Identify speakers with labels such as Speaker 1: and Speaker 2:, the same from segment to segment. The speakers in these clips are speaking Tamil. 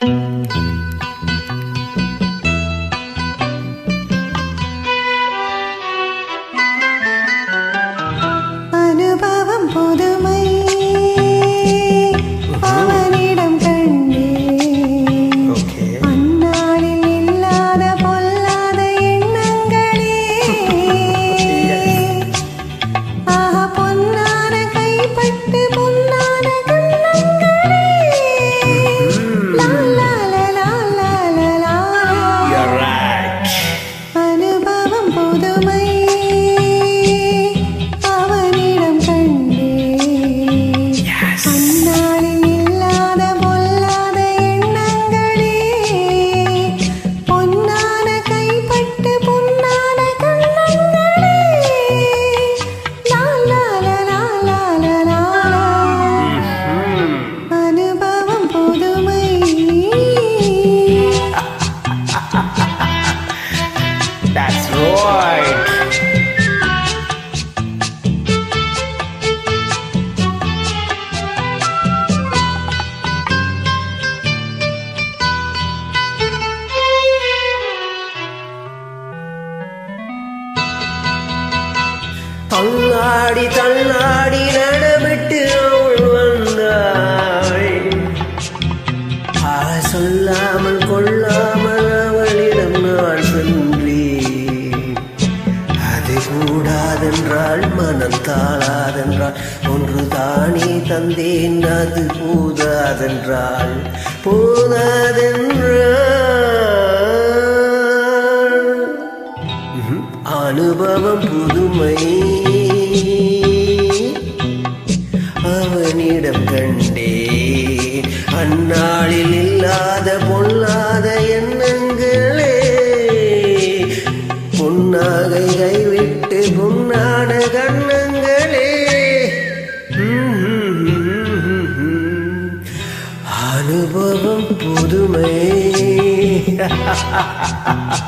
Speaker 1: Thank you. தள்ளாடி தள்ளாடி நடமிட்டு அவள் வந்தாள். ஆ சொல்லாமல் கொள்ளாமல் அவளிடம் நான் சென்றேன். அது கூடாதென்றால் மனம் தாழாதென்றால் ஒன்று தானே தந்தேன் அது போதாதென்றால் போதாதென்றால். அனுபவம் புதுமை. அவனிடம் கண்டே அந்நாளில் இல்லாத பொல்லாத எண்ணங்களே. பொன்னாகை கைவிட்டு பொன்னான கண்ணங்களே அனுபவம் புதுமை.
Speaker 2: ha ha ha ha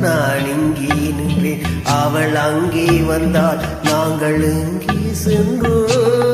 Speaker 2: நான்
Speaker 1: இங்கே நின்றேன். அவள் அங்கே வந்தாள் நாங்கள் இங்கே சென்றோம்?